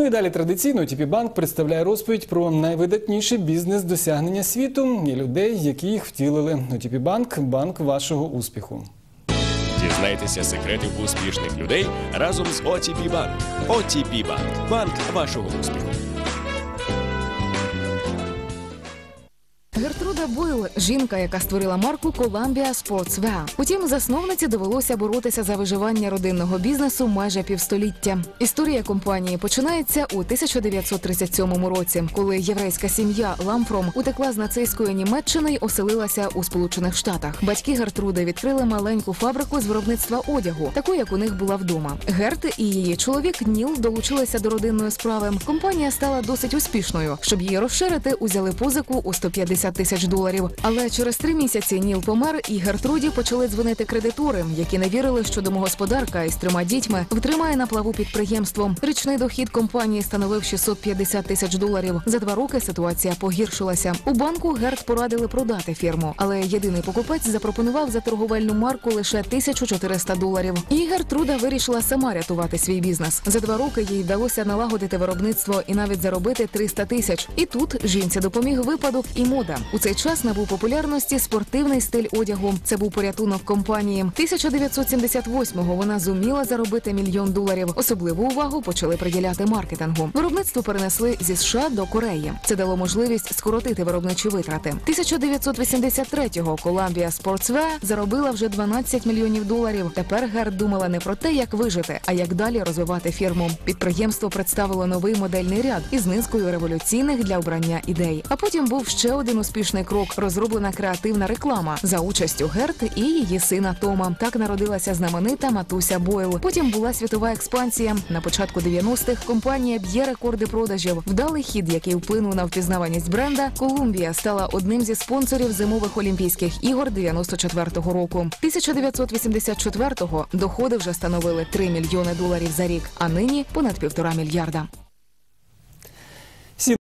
Ну і далі традиційно ТІПІ Банк представляє розповідь про найвидатніші бізнес-досягнення світу і людей, які їх втілили. У Банк банк вашого успіху. Дізнайтеся секретів успішних людей разом з OTP Bank. OTP Bank – банк вашого успіху. Гертруда Бойл – жінка, яка створила марку Columbia Sportswear. Утім, засновниці довелося боротися за виживання родинного бізнесу майже півстоліття. Історія компанії починається у 1937 році, коли єврейська сім'я Ламфром утекла з нацистської Німеччини й оселилася у Сполучених Штатах. Батьки Гертруди відкрили маленьку фабрику з виробництва одягу, таку як у них була вдома. Герт і її чоловік Ніл долучилися до родинної справи. Компанія стала досить успішною. Щоб її розширити, узяли позику у 150 тисяч доларів. Але через три місяці Ніл помер, і Гертруді почали дзвонити кредитори, які не вірили, що домогосподарка із трьома дітьми втримає на плаву підприємство. Річний дохід компанії становив 650 тисяч доларів. За два роки ситуація погіршилася. У банку Герт порадили продати фірму, але єдиний покупець запропонував за торговельну марку лише 1400 доларів. І Гертруда вирішила сама рятувати свій бізнес. За два роки їй вдалося налагодити виробництво і навіть заробити 300 тисяч. І тут жінці допоміг випадок і мода. У цей час набув популярності спортивний стиль одягу. Це був порятунок компанії. 1978-го вона зуміла заробити мільйон доларів. Особливу увагу почали приділяти маркетингу. Виробництво перенесли зі США до Кореї. Це дало можливість скоротити виробничі витрати. 1983-го Columbia Sportswear заробила вже 12 мільйонів доларів. Тепер Герд думала не про те, як вижити, а як далі розвивати фірму. Підприємство представило новий модельний ряд із низкою революційних для обрання ідей. А потім був ще один успішний крок розроблена креативна реклама за участю Герт і її сина Тома. Так народилася знаменита матуся Бойл. Потім була світова експансія. На початку 90-х компанія б'є рекорди продажів. Вдалий хід, який вплинув на впізнаваність бренда. Колумбія стала одним зі спонсорів зимових Олімпійських ігор 94-го року. 1984-го доходи вже становили 3 мільйони доларів за рік, а нині понад півтора мільярда.